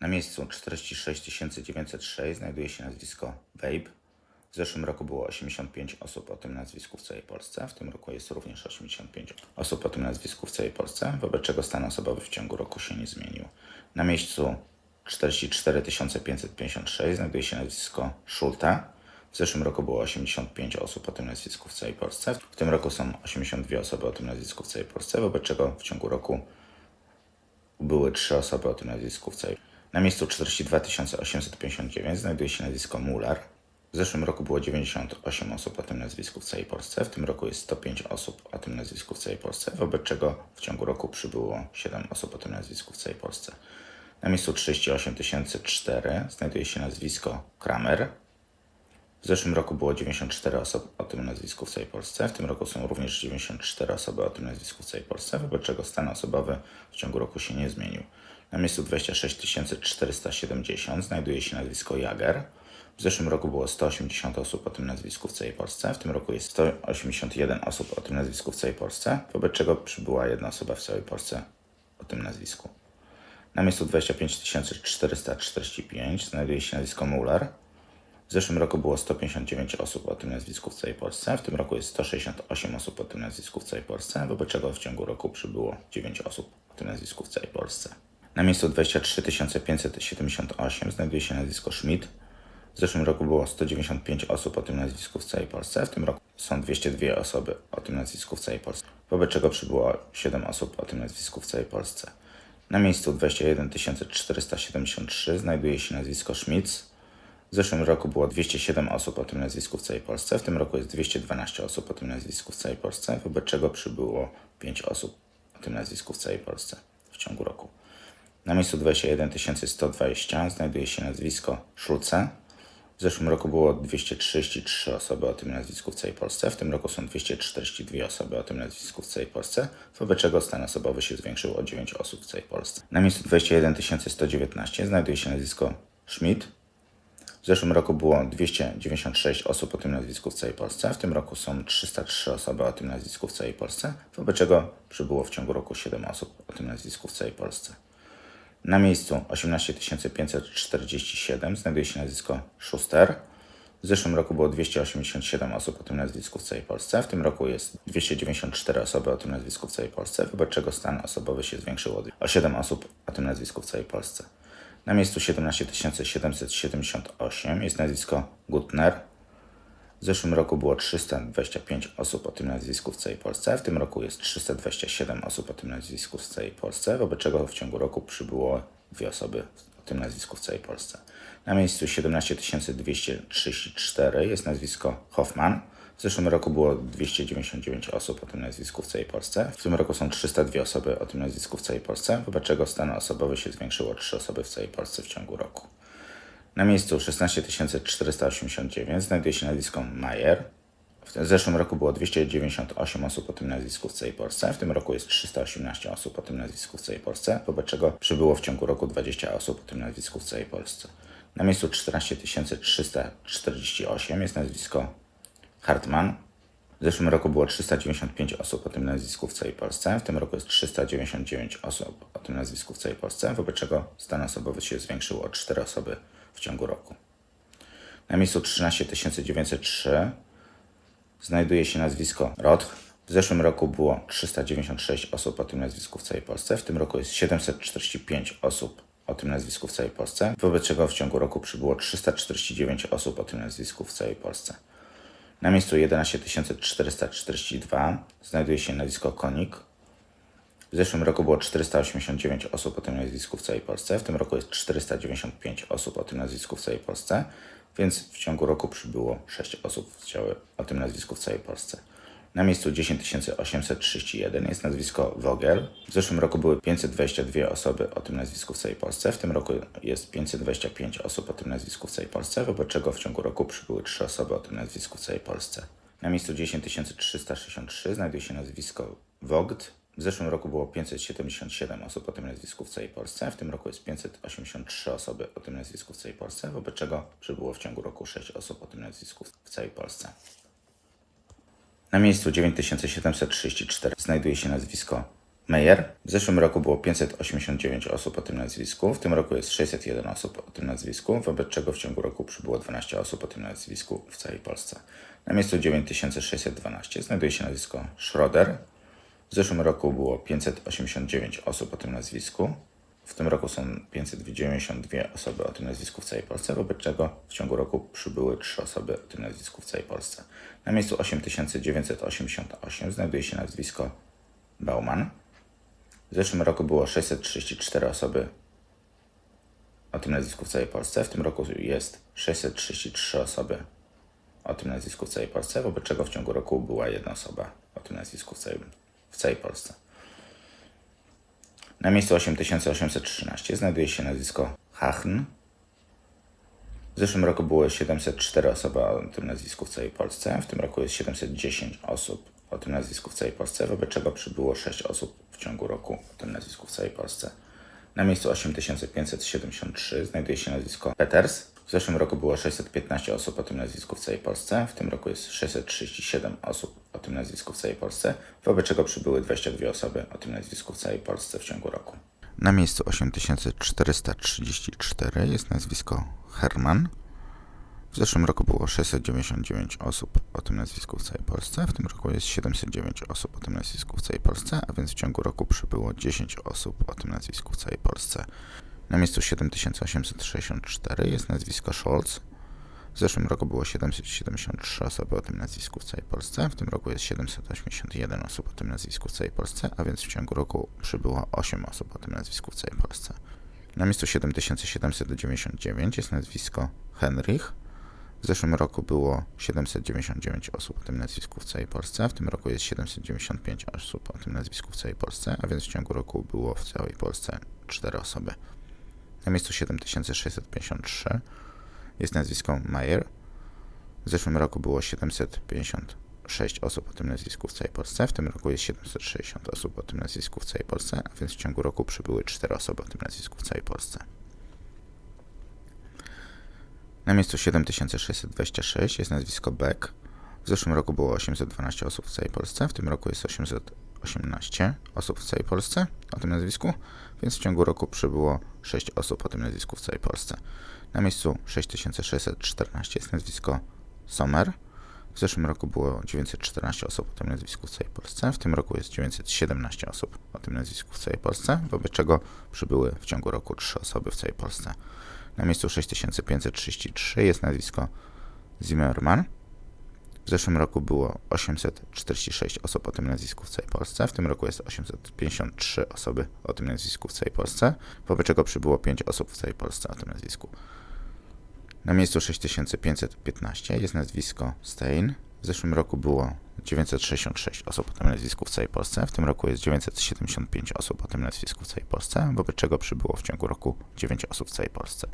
Na miejscu 46 906 znajduje się nazwisko Vape. W zeszłym roku było 85 osób o tym nazwisku w całej Polsce. W tym roku jest również 85 osób o tym nazwisku w całej Polsce, wobec czego stan osobowy w ciągu roku się nie zmienił. Na miejscu 44 556 znajduje się nazwisko Schulte. W zeszłym roku było 85 osób o tym nazwisku w całej Polsce. W tym roku są 82 osoby o tym nazwisku w całej Polsce, wobec czego w ciągu roku były trzy osoby o tym nazwisku w całej. Na miejscu 42 859 znajduje się nazwisko Muller. W zeszłym roku było 98 osób o tym nazwisku w całej Polsce. W tym roku jest 105 osób o tym nazwisku w całej Polsce, wobec czego w ciągu roku przybyło 7 osób o tym nazwisku w całej Polsce. Na miejscu 38 004 znajduje się nazwisko Kramer. W zeszłym roku było 94 osoby o tym nazwisku w całej Polsce. W tym roku są również 94 osoby o tym nazwisku w całej Polsce, wobec czego stan osobowy w ciągu roku się nie zmienił. Na miejscu 26 470 znajduje się nazwisko Jager. W zeszłym roku było 180 osób o tym nazwisku w całej Polsce. W tym roku jest 181 osób o tym nazwisku w całej Polsce, wobec czego przybyła jedna osoba w całej Polsce o tym nazwisku. Na miejscu 25 445 znajduje się nazwisko Muller. W zeszłym roku było 159 osób o tym nazwisku w całej Polsce. W tym roku jest 168 osób o tym nazwisku w całej Polsce, wobec czego w ciągu roku przybyło 9 osób o tym nazwisku w całej Polsce. Na miejscu 23 578 znajduje się nazwisko Schmidt. W zeszłym roku było 195 osób o tym nazwisku w całej Polsce. W tym roku są 202 osoby o tym nazwisku w całej Polsce, wobec czego przybyło 7 osób o tym nazwisku w całej Polsce. Na miejscu 21 473 znajduje się nazwisko Schmitz. W zeszłym roku było 207 osób o tym nazwisku w całej Polsce. W tym roku jest 212 osób o tym nazwisku w całej Polsce, wobec czego przybyło 5 osób o tym nazwisku w całej Polsce w ciągu roku. Na miejscu 21 120 znajduje się nazwisko Schulze. W zeszłym roku było 233 osoby o tym nazwisku w całej Polsce. W tym roku są 242 osoby o tym nazwisku w całej Polsce, wobec czego stan osobowy się zwiększył o 9 osób w całej Polsce. Na miejscu 21 119 znajduje się nazwisko Schmidt. W zeszłym roku było 296 osób o tym nazwisku w całej Polsce. W tym roku są 303 osoby o tym nazwisku w całej Polsce, wobec czego przybyło w ciągu roku 7 osób o tym nazwisku w całej Polsce. Na miejscu 18 547 znajduje się nazwisko Schuster. W zeszłym roku było 287 osób o tym nazwisku w całej Polsce. W tym roku jest 294 osoby o tym nazwisku w całej Polsce, wobec czego stan osobowy się zwiększył o 7 osób o tym nazwisku w całej Polsce. Na miejscu 17 778 jest nazwisko Gutner. W zeszłym roku było 325 osób o tym nazwisku w całej Polsce. W tym roku jest 327 osób o tym nazwisku w całej Polsce, wobec czego w ciągu roku przybyło dwie osoby o tym nazwisku w całej Polsce. Na miejscu 17 234 jest nazwisko Hoffman. W zeszłym roku było 299 osób o tym nazwisku w całej Polsce. W tym roku są 302 osoby o tym nazwisku w całej Polsce, wobec czego stan osobowy się o 3 osoby w całej Polsce w ciągu roku. Na miejscu 16 489 znajduje się nazwisko Mayer. W zeszłym roku było 298 osób o tym nazwisku w całej Polsce. W tym roku jest 318 osób o tym nazwisku w całej Polsce, wobec czego przybyło w ciągu roku 20 osób o tym nazwisku w całej Polsce. Na miejscu 14 348 jest nazwisko Hartman. W zeszłym roku było 395 osób o tym nazwisku w całej Polsce. W tym roku jest 399 osób o tym nazwisku w całej Polsce, wobec czego stan osobowy się zwiększył o 4 osoby w ciągu roku. Na miejscu 13 903 znajduje się nazwisko Roth. W zeszłym roku było 396 osób o tym nazwisku w całej Polsce. W tym roku jest 745 osób o tym nazwisku w całej Polsce, wobec czego w ciągu roku przybyło 349 osób o tym nazwisku w całej Polsce. Na miejscu 11 442 znajduje się nazwisko Konik. W zeszłym roku było 489 osób o tym nazwisku w całej Polsce. W tym roku jest 495 osób o tym nazwisku w całej Polsce, więc w ciągu roku przybyło 6 osób o tym nazwisku w całej Polsce. Na miejscu 10 831 jest nazwisko Vogel. W zeszłym roku były 522 osoby o tym nazwisku w całej Polsce. W tym roku jest 525 osób o tym nazwisku w całej Polsce, wobec czego w ciągu roku przybyły 3 osoby o tym nazwisku w całej Polsce. Na miejscu 10 363 znajduje się nazwisko Vogt. W zeszłym roku było 577 osób o tym nazwisku w całej Polsce. W tym roku jest 583 osoby o tym nazwisku w całej Polsce, wobec czego przybyło w ciągu roku 6 osób o tym nazwisku w całej Polsce. Na miejscu 9734 znajduje się nazwisko Meyer. W zeszłym roku było 589 osób o tym nazwisku, w tym roku jest 601 osób o tym nazwisku, wobec czego w ciągu roku przybyło 12 osób o tym nazwisku w całej Polsce. Na miejscu 9612 znajduje się nazwisko Schroeder. W zeszłym roku było 589 osób o tym nazwisku. W tym roku są 592 osoby o tym nazwisku w całej Polsce, wobec czego w ciągu roku przybyły 3 osoby o tym nazwisku w całej Polsce. Na miejscu 8988 znajduje się nazwisko Bauman. W zeszłym roku było 634 osoby o tym nazwisku w całej Polsce. W tym roku jest 633 osoby o tym nazwisku w całej Polsce, wobec czego w ciągu roku była jedna osoba o tym nazwisku w całej, w całej Polsce. Na miejscu 8813 znajduje się nazwisko Hachn. W zeszłym roku było 704 osoby o tym nazwisku w całej Polsce. W tym roku jest 710 osób o tym nazwisku w całej Polsce, wobec czego przybyło 6 osób w ciągu roku o tym nazwisku w całej Polsce. Na miejscu 8573 znajduje się nazwisko Peters. W zeszłym roku było 615 osób o tym nazwisku w całej Polsce. W tym roku jest 637 osób tym nazwisku w całej Polsce, wobec czego przybyły 22 osoby o tym nazwisku w całej Polsce w ciągu roku. Na miejscu 8434 jest nazwisko Herman. W zeszłym roku było 699 osób o tym nazwisku w całej Polsce, w tym roku jest 709 osób o tym nazwisku w całej Polsce, a więc w ciągu roku przybyło 10 osób o tym nazwisku w całej Polsce. Na miejscu 7864 jest nazwisko Scholz. W zeszłym roku było 773 osoby o tym nazwisku w całej Polsce, w tym roku jest 781 osób o tym nazwisku w całej Polsce, a więc w ciągu roku przybyło 8 osób o tym nazwisku w całej Polsce. Na miejscu 7799 jest nazwisko Henrich. W zeszłym roku było 799 osób o tym nazwisku w całej Polsce, w tym roku jest 795 osób o tym nazwisku w całej Polsce, a więc w ciągu roku było w całej Polsce 4 osoby. Na miejscu 7653 jest nazwisko Mayer. W zeszłym roku było 756 osób o tym nazwisku w całej Polsce, w tym roku jest 760 osób o tym nazwisku w całej Polsce, a więc w ciągu roku przybyły 4 osoby o tym nazwisku w całej Polsce. Na miejscu 7626 jest nazwisko Beck. W zeszłym roku było 812 osób w całej Polsce, w tym roku jest 818 osób w całej Polsce o tym nazwisku, więc w ciągu roku przybyło 6 osób o tym nazwisku w całej Polsce. Na miejscu 6614 jest nazwisko Sommer. W zeszłym roku było 914 osób o tym nazwisku w całej Polsce, w tym roku jest 917 osób o tym nazwisku w całej Polsce, wobec czego przybyły w ciągu roku 3 osoby w całej Polsce. Na miejscu 6533 jest nazwisko Zimmerman. W zeszłym roku było 846 osób o tym nazwisku w całej Polsce, w tym roku jest 853 osoby o tym nazwisku w całej Polsce, wobec czego przybyło 5 osób w całej Polsce o tym nazwisku. Na miejscu 6515 jest nazwisko Stein. W zeszłym roku było 966 osób o tym nazwisku w całej Polsce, w tym roku jest 975 osób o tym nazwisku w całej Polsce, wobec czego przybyło w ciągu roku 9 osób w całej Polsce.